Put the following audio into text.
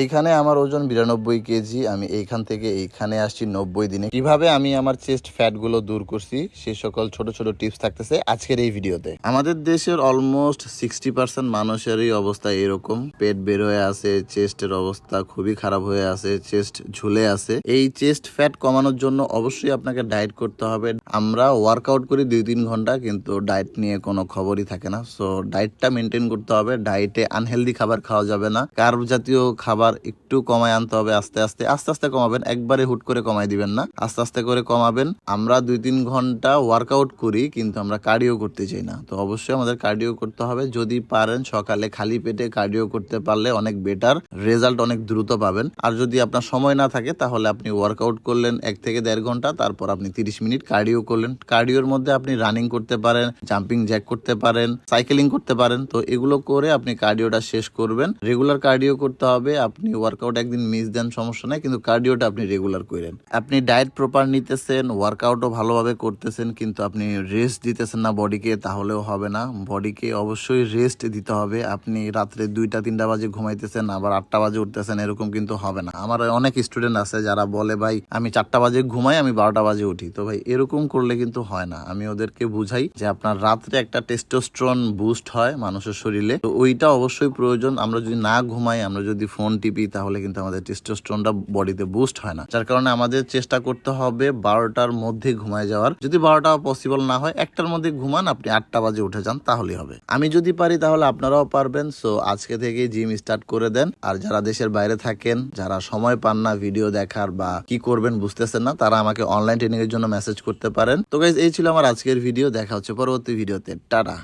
এইখানে আমার ওজন বিরানব্বই কেজি, আমি এইখান থেকে এইখানে আসছি নব্বই দিনে। কীভাবে আমি আমার চেস্ট ফ্যাটগুলো দূর করছি, সে সকল ছোট ছোট টিপস থাকতেছে আজকের এই ভিডিওতে। আমাদের দেশের অলমোস্ট সিক্সটি পার্সেন্ট মানুষেরই অবস্থা এরকম। পেট বের হয়ে আছে, চেস্টের অবস্থা খুবই খারাপ হয়ে আছে, চেস্ট ঝুলে আছে। এই চেস্ট ফ্যাট কমানোর জন্য অবশ্যই আপনাকে ডায়েট করতে হবে আমরা ওয়ার্কআউট করি দুই তিন ঘণ্টা, কিন্তু ডায়েট নিয়ে কোনো খবরই থাকে না। সো ডায়েটটা মেনটেন করতে হবে। ডায়েটে আনহেলদি খাবার খাওয়া যাবে না। কার্ব জাতীয় খাবার একটু কমায় আনতে হবে আস্তে আস্তে। আস্তে আস্তে কমাবেন, একবারে হুট করে কমাই দিবেন না। আস্তে আস্তে করে কমাবেন। আমরা দুই তিন ঘণ্টা ওয়ার্কআউট করি, কিন্তু আমরা কার্ডিও করতে চাই না। তো অবশ্যই আমাদের কার্ডিও করতে হবে। যদি পারেন সকালে খালি পেটে কার্ডিও করতে পারলে অনেক বেটার রেজাল্ট অনেক দ্রুত পাবেন। আর যদি আপনার সময় না থাকে, তাহলে আপনি ওয়ার্কআউট করলেন এক থেকে দেড় ঘণ্টা, তারপর আপনি তিরিশ মিনিট কার্ডিও করলেন। কার্ডিওর মধ্যে আপনি রানিং করতে পারেন জাম্পিং জ্যাক করতে পারেন সাইকেলিং করতে পারেন। তো এগুলো করে আপনি কার্ডিওটা শেষ করবেন। রেগুলার কার্ডিও করতে হবে, আপনি ওয়ার্কআউট একদিন মিস দেন, সমস্যা নাই। কিন্তু কার্ডিওটা আপনি রেগুলার করেন। আপনি ডায়েট প্রপার নিতেছেন ওয়ার্কআউটও ভালোভাবে করতেছেন, কিন্তু আপনি রেস্ট দিতেছেন না বডিকে তাহলেও হবে না। বডিকে অবশ্যই রেস্ট দিতে হবে। আপনি রাত্রে দুইটা, তিনটা বাজে ঘুমাইতেছেন, আবার আটটা বাজে উঠতেছেন, এরকম কিন্তু হবে না। আমার অনেক স্টুডেন্ট আছে যারা বলে, ভাই, আমি চারটা বাজে ঘুমাই, আমি বারোটা বাজে উঠি। তো ভাই, এরকম করলে কিন্তু হয় না। আমি ওদেরকে বুঝাই যে আপনার রাত্রে একটা টেস্টোস্ট্রন বুস্ট হয় মানুষের শরীরে। তো ওইটা অবশ্যই প্রয়োজন। আমরা যদি না ঘুমাই, আমরা যদি ফোন টিপি, তাহলে কিন্তু আমাদের টেস্টোস্ট্রনটা বডিতে বুস্ট হয় না। যার কারণে আমাদের চেষ্টা করতে হবে বারোটার মধ্যে ঘুমায় যাওয়ার। যদি বারোটা পসিবল না হয়, একটার মধ্যে ঘুমান, আপনি আটটা বাজে উঠে যান, তাহলেই হবে। আমি যদি পারি, তাহলে আপনারাও পারবেন। সো আজকে থেকে জিম স্টার্ট করে দেন। আর যারা দেশের বাইরে থাকেন, যারা সময় পান না ভিডিও দেখার বা কি করবেন বুঝতেছেন না, তারা আমাকে অনলাইন ট্রেনিং এর জন্য মেসেজ করতে পারেন। তো গাইজ এই ছিল আমার আজকের ভিডিও দেখা হচ্ছে পরবর্তী ভিডিওতে টাটা।